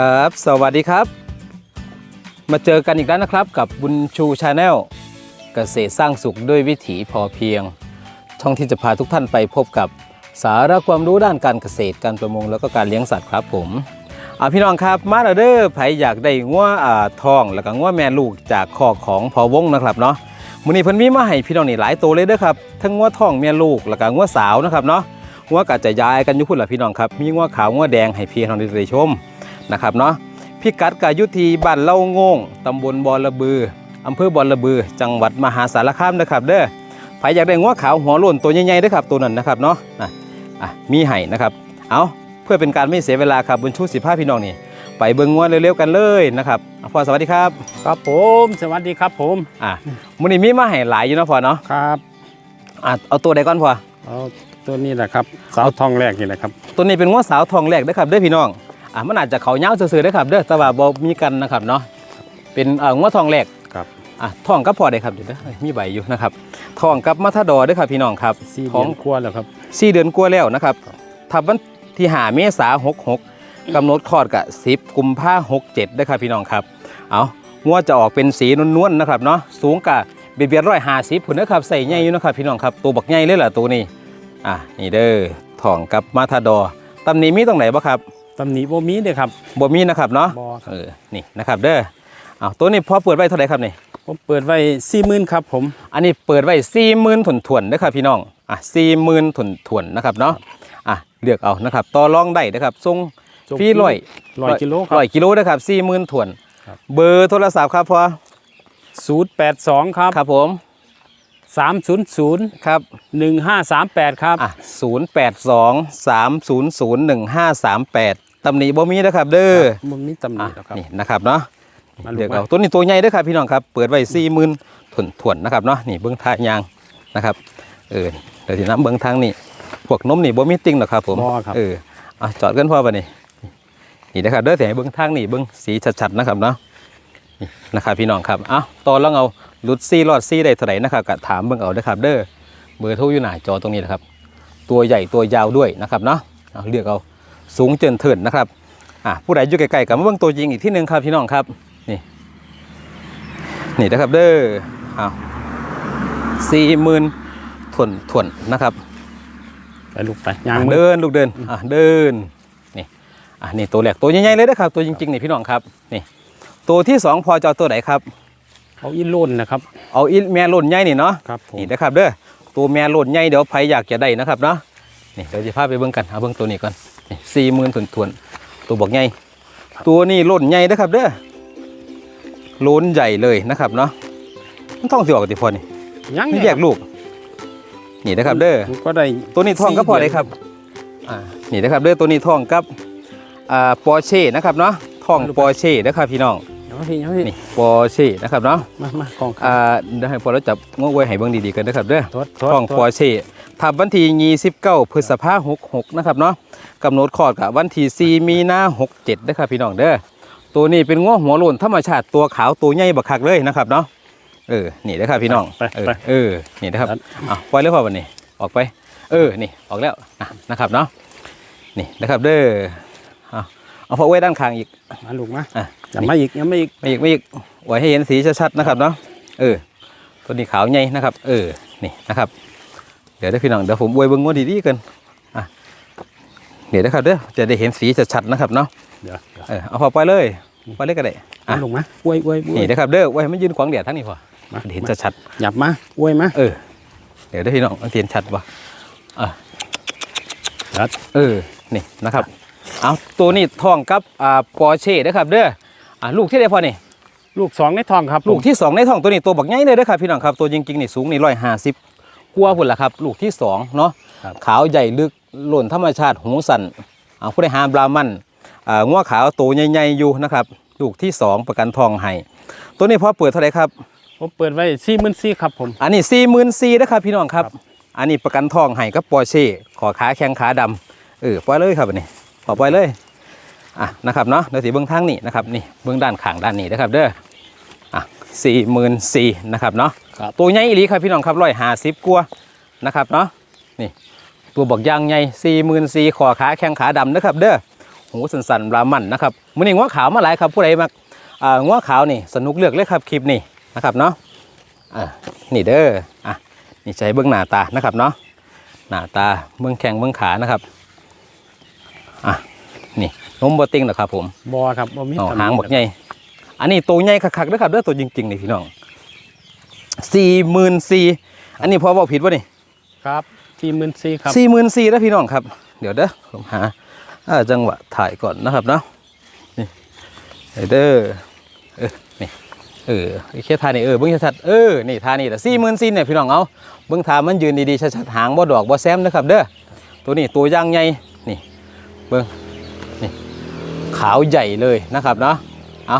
ครับ สวัสดีครับ มาเจอกันอีกแล้วนะครับกับบุญชูชาแนลเกษตรสร้างสุขด้วยวิถีพอเพียง ช่องที่จะพาทุกท่านไปพบกับสาระความรู้ด้านการเกษตรการประมงแล้วก็การเลี้ยงสัตว์ครับผมอ่าพี่น้องครับมาเด้อไผอยากได้งัวอ่าทอง แล้วก็งัวแม่ลูกจากคอกของพอวงนะครับเนาะมื้อนี้เพิ่นมีมาให้พี่น้องนี่หลายตัวเลยเด้อครับทั้งงัวทองแม่ลูกแล้วก็งัวสาวนะครับเนาะงัวก็จะย้ายกันอยู่พุ่นล่ะพี่น้องครับมีงัวขาวงัวแดงให้พี่น้องได้ชม นะครับเนาะพิกัดกายุทีบ้านเล่าโงงตำบลบอระบืออำเภอบอระบือ จังหวัดมหาสารคามนะครับเด้อใครอยากได้งัวขาวหัวโล้นตัวใหญ่ๆเด้อครับตัวนั้นนะครับเนาะนะอะมีให้นะครับเอาเพื่อเป็นการไม่เสียเวลาครับบุญชูสิภาพี่น้องนี่ไปเบิ่งงัวเร็วๆกันเลยนะครับอะพ่อสวัสดีครับ ครับผมสวัสดีครับผมอะมื้อนี้มีมาให้หลายอยู่เนาะพ่อเนาะครับอะเอาตัวใดก่อนพ่อเอาตัวนี้แหละครับเสาทองแรกนี่แหละครับตัวนี้เป็นงัวสาวทองแรกเด้อครับเด้อพี่น้อง อะมันอาจจะเขาเงาวซื่อๆเด้อครับเด้อแต่ว่าบ่มีกันนะครับเนาะเป็นเอ่องัวทองแรกครับอะทองกับพอได้ครับเดี๋ยวนะเอ้ยมีใบอยู่นะครับทองกับมัทดอด้วยครับพี่น้องครับสี่ท้เดือองนกว่าแล้วครับสี่เดือนกว่าแล้วนะครับทับวันที่หาเมษาหกหกกำหนดคลอดกับสิบกุมภาหกเจ็ดด้วยครับพี่น้องครับเอางัวจะออกเป็นสีนวลๆนะครับเนาะสูงกับเบียดเบียดร้อยห้าสิบผุนนะครับใส่ใหญ่อยู่นะครับพี่น้องครับตัวบักใหญ่เลยล่ะตัวนี้อะนี่เด้อทองกับมาทาดอตำหนี้มีตรงไหนบ้างครับ ตำหนิบ่มีเด้อครับ บ่มีนะครับเนาะบ่เออนี่นะครับเด้ออ้าวตัวนี้พอเปิดไว้เท่าไหร่ครับนี่ ผมเปิดไว้สี่หมื่นครับผม อันนี้เปิดไว้4ี่หมื่นถุนถวนๆนะครับพี่น้อง อะสี่หมื่นถุนถวนนะครับเนาะ อะเลือกเอานะครับต่อรองได้นะครับทรงงฟรีร้อยร้อยกิโลครับร้อยกิโลนะครับสี่หมื่นถวนเบอร์โทรศัพท์ครับพอศูนย์แปดสองครับครับผมสามศูนย์ศูนย์ครับ หนึ่งห้าสามแปดครับ อะศูนย์แปดสองสามศูนย์ศูนย์หนึ่งห้าสามแปด ตำหนิบ่มีนะครับ เด้อมึงมีตำหนิอะแล้วครับนี่นะครับเนาะมาลูกเลือกเอามาตัวนี้ตัวใหญ่เด้อครับพี่น้องครับ เปิดไว้สี่หมื่นถ่วนถ่วนๆนะครับเนาะนี่เบื้องท่ายางนะครับ เออเดี๋ยวที่น้ำเบื้องทางนี่พวกนมนี่บ่มีติ่งหรอกครับผมบ่ครับเอออะจอดกันพ่อปะนี่นี่นะครับเด้อแต่ให้เบื้องทางนี่เบื้องสีชัดๆนะครับเนาะนี่นะครับพี่น้องครับเอ้าตอนลองเอาลุดซี่รอดซี่ได้เท่าไหร่นะครับก็ถามเบื้องเอาเด้อครับ เด้อเบอร์โทรอยู่หน้าจอตรงนี้นะครับ ตัวใหญ่ตัวยาวด้วยนะครับเนาะเอาเลือกเอา สูงเจินเถินนะครับอะผู้ใดอยู่ไกลๆกับมาเบื้องตัวจริงอีกที่หนึ่งครับพี่น้องครับนี่นี่นะครับเด้อเอาสี่หมื่นถ่วนถ่วนๆนะครับไปลูกไปยางมือเดินลูกเดินอะเดินนี่อะนี่ตัวแรกตัวใหญ่ๆเลยนะครับ ตัวจริงๆนี่พี่น้องครับนี่ตัวที่สองพอจะเอาตัวไหนครับเอาอีโล่นนะครับ เอาอีแม่หล่นใหญ่นี่เนาะครับผมนี่นะครับเด้อตัวแม่หล่นใหญ่เดี๋ยวใครอยากจะได้นะครับเนาะนี่เดี๋ยวจะพาไปเบิ่งกันเอาเบิ่งตัวนี้ก่อน สี่หมื่นถวนๆตัวบอกใหญ่ตัวนี้หล่นใหญ่นะครับเด้อโล้นใหญ่เลยนะครับเนาะมันท้องสิออกติพอนี่ยังไม่แยกลูก นี่นะครับเด้อมันก็ได้ตัวนี้ทองก็พอได้ครับอ่านี่นะครับเด้อตัวนี้ทองกับอ่าปอร์เช่นะครับเนาะทองปอร์เช่นะครับพี่น้องเอาพี่เอาพี่นี่ปอร์เช่นะครับเนาะมามากองครับอ่าเดี๋ยวให้พอเราจับงวไว้ให้เบิ่งดีๆกันนะครับเด้อทดททองปอร์เช่ ทับวันที่29พฤษภาคม66นะครับเนาะกำหนดคลอดกับวันที่4มีนา67นะครับพี่น้องเด้อตัวนี้เป็นง้อหัวโลนธรรมชาติตัวขาวตัวใหญ่บักคักเลยนะครับเนาะเออนี่นะครับพี่น้องไปเออไปเออนี่นะครับอะปล่อยเลยพ่อวันนี้ออกไป เออนี่ออกแล้วอะนะครับเนาะนี่นะครับเด้อเอาเอาพอไว้ด้านข้างอีกมาลูกมาอะอย่ามาอีกอย่ามาอีกไม่อีกไม่อีกไว้ให้เห็นสีชัดๆนะครับเนาะเออตัวนี้ขาวใหญ่นะครับ เออนี่นะครับ เดี๋ยวได้อพี่น้องเดี๋ยวผมอวยเบิ้งว่าดีๆกันอะเดี๋ยวนะครับเด้อจะได้เห็นสีชัดๆนะครับเนาะเดี๋ยวเดี๋ยวเออเอาพอปล่อยเลยปล่อยเลยก็ได้มาอะลูกมาอวยอวยอวย นี่นะครับเด้อไว้ให้มันยืนขวางแดดทั้งนี้พอมา เห็นชัดหยับมาอวยมาๆเออ เดี๋ยวได้อพี่น้องมันเห็นชัดปะอะครับเออ นี่นะครับ เอาตัวนี้ทองกับอ่าปอร์เช่นะครับเด้อ อ่าลูกที่ได้พอนี่ ลูกสองในทองครับลูกที่สองในท้องตัวนี้ตัวบักใหญ่เลยนะครับพี่น้องครับตัวจริงๆนี่สูงนี่ร้อยห้าสิบ กว่าพุ่นละครับ ลูกที่สองเนาะขาวใหญ่ลึกหล่นธรรมชาติหูสันอ่าผู้ได้หาบรามันอ่างัวขาวตัวใหญ่ๆอยู่นะครับลูกที่สองประกันทองให้ตัวนี้พอเปิดเท่าไหร่ครับ ผมเปิดไว้สี่หมื่นสี่ครับผม อันนี้สี่หมื่นสี่นะครับพี่น้องครับ ครับ อันนี้ประกันทองให้กับปอร์เช่ขอขาแข้งขาดำเออปล่อยเลยครับอันนี้ขอปล่อยเลยอะนะครับเนาะเดี๋ยวสีเบื้องทางนี่นะครับนี่เบื้องด้านข้างด้านนี้นะครับเด้ออะสี่หมื่นสี่นะครับเนาะครับ ตัวใหญ่อีหลีครับพี่น้องครับร้อยห้าสิบกว่านะครับเนาะนี่ตัวบอกยางใหญ่สี่หมื่นสี่ขอขาแข้งขาดำนะครับ เด้อหูสันๆรามันนะครับมื้อนี้งัวขาวมาหลายครับผู้ใดมักอ่างัวขาวนี่สนุกเลือกเลยครับคลิปนี้นะครับเนาะอ่านี่เด้ออะนี่ใช้เบื้องหน้าตานะครับเนาะหน้าตาเบื้องแข้งเบื้องขานะครับอะนี่นมบติงนะครับผมบอครับบ่มีเอาตำนิหางบักใหญ่อันนี้ตัวใหญ่คักๆเด้อครับเด้อตัวจริงๆนี่พี่น้อง สี่หมื่นสี่อันนี้พอบอกผิดวะนี่ครับสี่หมื่นสี่ครับสี่หมื่นสี่แล้วพี่น้องครับ เดี๋ยวเด้อผมหาอ่าจังหวะถ่ายก่อนนะครับเนาะนี่เด้อเออนี่เออไอ้แค่ท่านี่เออเบิ้งชัดๆเออนี่ท่านี่แหละสี่หมื่นสี่เนี่ยพี่น้องเอาเบิ้งท่ามันยืนดีๆชัดๆหางบ่ดอกบ่แซมนะครับเด้อตัวนี้ตัวย่างใหญ่นี่เบิ้งนี่ขาวใหญ่เลยนะครับเนาะเอา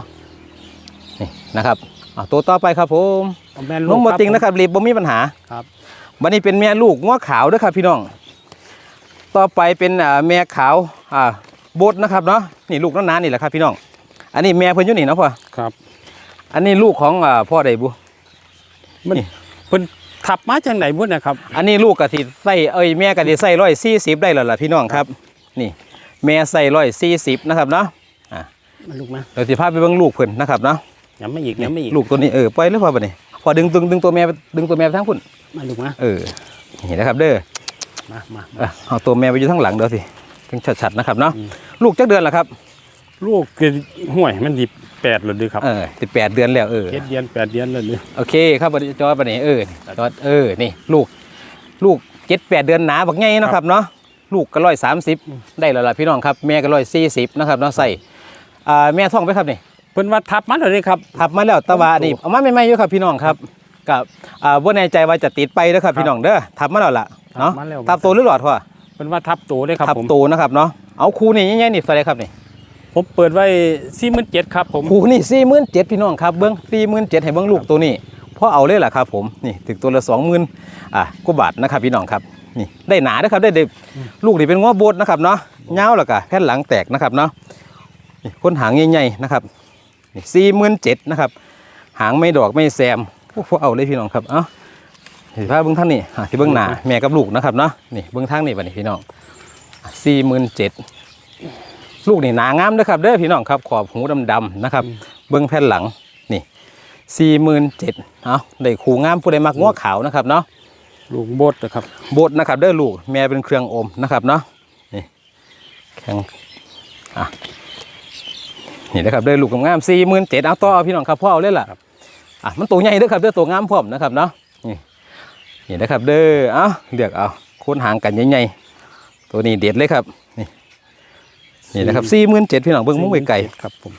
นี่นะครับเอาตัวต่อไปครับผมเอาแม่นลูกมบ่ติงนะครับรีบบ่มีปัญหาครับบันนี้เป็นแม่ลูกง้อขาวเด้วยครับพี่น้อง ต่อไปเป็นอ่าแม่ขาวอ่าบดนะครับเนาะนี่ลูกน้ำนานนี่แหละครับพี่น้อง อันนี้แม่เพิ่นอยู่นี่เนาะพ่อครับ อันนี้ลูกของอ่าพ่อใดบุ มันนี่ เพิ่นขับมาจากไหนบุ่นนะครับ อันนี้ลูกกะทิใส่เอ้ยแม่กะทิใส่ร้อยสี่สิบได้แล้วล่ะพี่น้องครับ นี่ แม่ใส่ร้อยสี่สิบนะครับเนาะมาลูกมาเดี๋ยวสิพาไปเบิ่งลูกเพิ่นนะครับเนาะ ย้ำไม่อีกย้ำไม่อีกลูกตัวนี้เออปล่อยเลยพ่อบัดนี้ พอดึงดึงดึงตัวแม่ไปดึงตัวแม่ไปทางพุ่นมาลูกมาเออนี่นะครับเด้อมามาอะเอาตัวแม่ไปอยู่ทางหลังเดี๋ยวสิถึงชัดๆนะครับเนาะอืมลูกจักเดือนละครับ ลูกคือห่วยมันดีแปดเลยดีครับเออสิบแปดเดือนแล้วเออเจ็ดเดือนแปดเดือนเลยดีโอเคครับบัดนี้จอดบัดนี้เออจอดเออนี่ลูก ลูกเจ็ดแปดเดือนหนาบักไงนาะครับเนาะลูกก็ร้อยสามสิบได้แล้วล่ะพี่น้องครับแม่ก็ร้อยสี่สิบนะครับเนาะใส่อ่าแม่ท้องไปครับนี่ เพิ่นว่าทับมาเลยดีครับทับมาแล้วตะวานี่เอามาใหม่ๆอยู่ครับพี่น้องครับกับอ่าบ่แน่ใจว่าจะติดไปเด้อครับพี่น้องเด้อทับมาแล้วล่ะเนาะทับมาแล้ว ทับตัวหรือหลอดพ่อเพิ่นว่าทับตัวเลยครับทับผมตัวนะครับเนาะเอาคูนี่ใหญ่ๆนี่เท่าไหรครับนี่ผมเปิดไว้สี่หมื่นเจ็ดครับ ผมคูนี่สี่หมื่นเจ็ดพี่น้องครับเบิ้งสี่หมื่นเจ็ดให้เบิ้งลูกตัวนี้พอเอาเลยล่ะครับผมนี่ถึงตัวละสองหมื่นอะกว่าบาทนะครับพี่น้องครับนี่ได้หนานะครับได้ได้ลูกนี่เป็นง้อโบดนะครับเนาะเงาวแล้วก็แผ่นหลังแตกนะครับเนาะนี่คนหางใหญ่ๆนะครับนี่ สี่หมื่นเจ็ดนะครับ หางไม่ดอกไม่แซมโอ้โหเอาเลยพี่น้องครับ เอ้าสิพาเบิ้งท่านนี่อะที่เบิ้งหนาแม่กับลูกนะครับเนาะ นี่เบิ้งทางนี่บัดนี้พี่น้องสี่หมื่นเจ็ดลูกนี่หนางามเด้อครับเด้อพี่น้องครับขอบหูดำๆนะครับ เบิ้งแผ่นหลังนี่สี่หมื่นเจ็ดเอาได้คูงามผู้ใดมักง้อขาวนะครับเนาะลูกโบดนะครับโบดนะครับเด้อลูกแม่เป็นเครื่องอมนะครับเนาะนี่แข็งอะ นี่นะครับเด้อลูกงามสี่หมื่นเจ็ดเอาต่อเอาพี่น้องครับพ่อเอาเลยล่ะอะมันตัวใหญ่เด้อครับเด้อตัวงามพร้อมนะครับเนาะนี่นี่นะครับเด้อเอาเลือกเอาโค้นหางกันใหญ่ๆตัวนี้เด็ดเลยครับนี่นี่นะครับสี่หมื่นเจ็ดพี่น้องเบิ้งมุ้งไก่ครับผม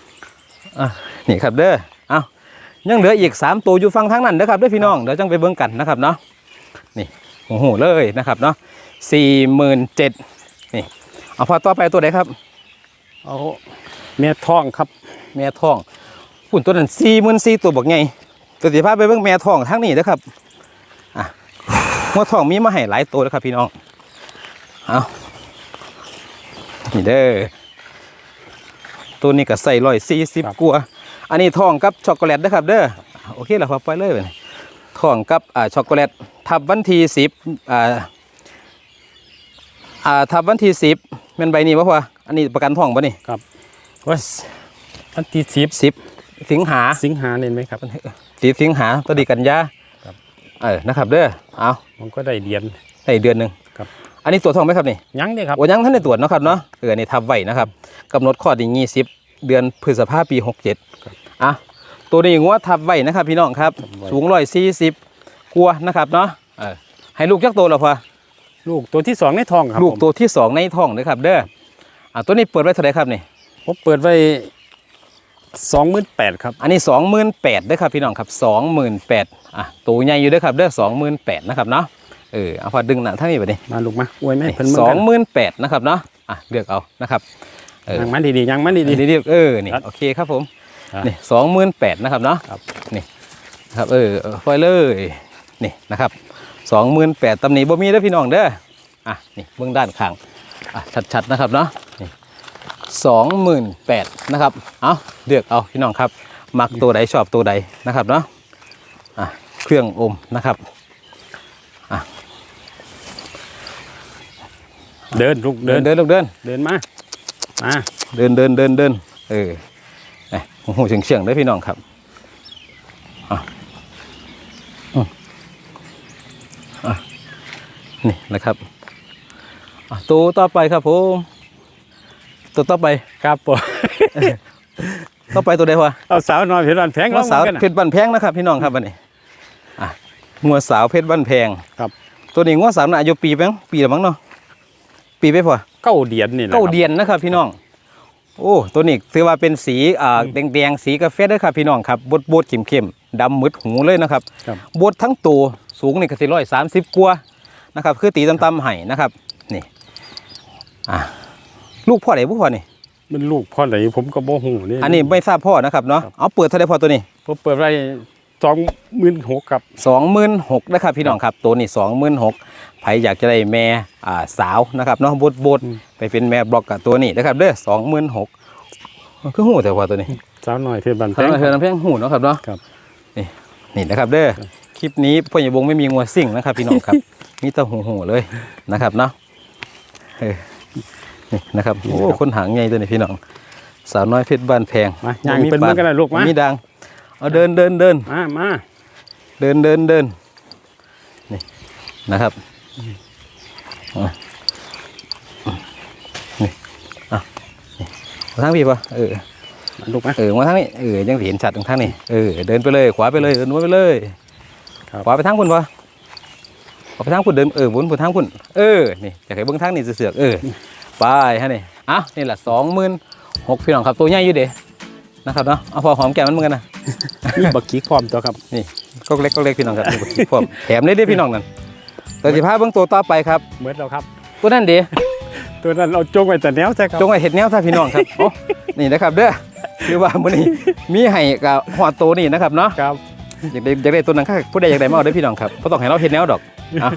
อะนี่ครับเด้อเอายังเหลืออีกสามตัวอยู่ฟังทางนั้นนะครับเด้อพี่น้องเดี๋ยวจังไปเบิ่งกันนะครับเนาะนี่โอ้โหเลยนะครับเนาะสี่หมื่นเจ็ดนี่เอาพอต่อไปตัวไหนครับเอา แม่ท้องครับ แม่ทองหุ่นตัวนั้นสี่หมื่นสี่ตัวบอกไงตัวสีพาไปเบิ่งแม่ทองทั้งนี้นะครับอะแม่ทองมีมาให้หลายตัวแล้วครับพี่น้องเอานี่เด้อตัวนี้ก็ใส่ร้อยสี่สิบครับกว่าอันนี้ทองกับช็อกโกแลตนะครับ เด้อโอเคแล้วพอไปเลยไปทองกับอ่าช็อกโกแลตทับวันที่สิบอ่าอ่าทับวันที่สิบเป็นใบนี้ปะพ่ออันนี้ประกันทองปะนี่ครับ โอ้ยวันที่สิบสิบสิงหาสิงหาเนี่ยไหมครับสีสิงหาตัวดีกันยาครับเออนะครับเด้อเอาผมก็ได้เดียนได้เดือนหนึ่งครับ อันนี้ตรวจทองไหมครับนี่ยังเนี่ยครับโอ้ยังท่านได้ตรวจเนาะครับเนาะเออนี่ทับไว้นะครับกำหนดข้อดียี่สิบเดือนพฤษภาปีหกเจ็ดอะตัวนี้งัวทับไว้นะครับ พี่น้องครับ สูงร้อยสี่สิบกลัวนะครับเนาะเออให้ลูกยักษ์โตแล้วพอลูกตัวที่สองในท้องครับลูกผมตัวที่สองในท้องนะครับเด้ออะตัวนี้เปิดไว้เท่าไหร่ครับนี่ ผมเปิดไว้สองหมื่นแปดครับ อันนี้สองหมื่นแปดด้อครับพี่น้องครับสองหมื่นแปดอะตัวใหญ่อยู่เด้อครับเด้อสองหมื่นแปดนะครับเนาะเออเอาพอดึงหนังทั้งนี้ไปดิมาลูกมาอวยไหมเพิ่นสองหมื่นแปดนะครับเนาะอะเลือกเอานะครับเออยังมันดีๆยังมันดีดีดีเออนี่ครับโอเคครับผมครับนี่สองหมื่นแปดนะครับเนาะครับนี่นะครับเออเออปล่อยเลยนี่นะครับสองหมื่นแปดตำหนิบ่มีเด้อพี่น้องเด้ออะนี่เบื้องด้านข้างอะชัดๆนะครับเนาะนี่ สองหมื่นแปดนะครับ เอาเลือกเอาพี่น้องครับ มักตัวใดชอบตัวใดนะครับเนาะอะเครื่องอมนะครับๆเดินลูกเดิเดินนเดินลูกเดิน เดินมามาเดินเดินเดินเดินเออไอ้โอ้โหเฉียงเฉียงๆได้อพี่น้องครับอะอืมอะนี่นะครับอะตัวต่อไปครับผม ตัวต่อไปครับผมต่อไปตัวใดวะเอาสาวน้อยเพชรบานแพงงัวสาวกันเพชรบ้านแพงนะครับ พี่น้องครับวันนี้อะงัวสาวเพชรบ้านแพงครับ ตัวนี้งัวสาวน่ะอายุปีแป้งปีละมั้งเนาะปีไปพอเก้าเดียนนี่แหละเก้าครับเดียนนะครับ พี่น้อง โอ้ตัวนี้ถือว่าเป็นสีอ่าแดงแดงๆสีกาแฟเด้อครับพี่น้องครับบดบดเข้มเข้มๆดำมืดหูเลยนะครับครับบดทั้งตัวสูงนี่ก็สิร้อยสามสิบกว่านะครับ คือตีตำๆไห้นะครับ นี่อะ ลูกพ่อไหนบุพ่อนี่มันลูกพ่อไหนผมก็บ่หูนี่อันนี้ไม่ทราบพ่อนะครับเนาะเอาเปิดเท่าไหรพ่อตัวนี้ผมเปิดไว้สองหมื่นหกครับสองหมื่นหกนะครับพี่น้องครับตัวนี้สองหมื่นหกใครอยากจะได้แม่อ่าสาวนะครับเนาะบดบดๆไปเป็นแม่บล็อกกับตัวนี้นะครับเด้อสองหมื่นหกคือหูแต่ว่าตัวนี้สาวน้อยเพชรบานแพทางงเธอน้ำเพียงหูเนาะครับเนาะครับนี่นี่นะครับเด้อคลิปนี้พ่อใหญ่บงไม่มีงัวซิ่งนะครับพี่น้องครับมีแต่หูหูเลยนะครับเนาะเออ นี่นะครับโอ้คนหางใหญ่ตัวนี้พี่น้องสาวน้อยเพชรบ้านแพงมาย่างเป็นเหมือนกันเลยลูกมามีดังเอาเดินเดินเดินมามาเดินเดินเดินนี่นะครับอะนี่อะนี่มาทางพี่ปะเออมาลูกมาเออมาทางนี้เออยังเห็นชัดตรงทางนี้เออเดินไปเลยขวาไปเลยเดินไปเลยครับขวาไปทางคุณปะขวาไปทางคุณเดินเออวนไปทางคุณเออนี่อยากให้เบิ้งทางนี่เสือกๆเออ ไปฮะนี่อะนี่แหละสองหมื่นหกพี่น้องครับตัวใหญ่อยู่เด้นะครับเนาะเอาพอหอมแก้มมันเหมือนกันนะมีบักกี้ความตัวครับนี่ก็เล็กก็เล็กพี่น้องครับนี่บ่คิดพร้อมแถมได้ด้วยพี่น้องนั่นแต่สิพาเบื้องตัวต่อไปครับเหมือนเราครับตัวนั่นเดีตัวนั้นเราจงไว้แต่แนวใช่ครับจงไว้เห็ดแนวท่าพี่น้องครับโอ้นี่นะครับเด้อคือว่ามื้อนี้มีให้กับหัวโตนี่นะครับเนาะครับอยากได้อยากได้ตัวนั้นค่ะผู้ใดอยากได้มาเอาเด้อพี่น้องครับบ่ต้องให้เราเห็ดแนวดอกอะ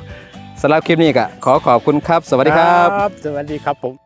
สำหรับคลิปนี้ก็ขอขอบคุณครับ สวัสดีครับ สวัสดีครับผม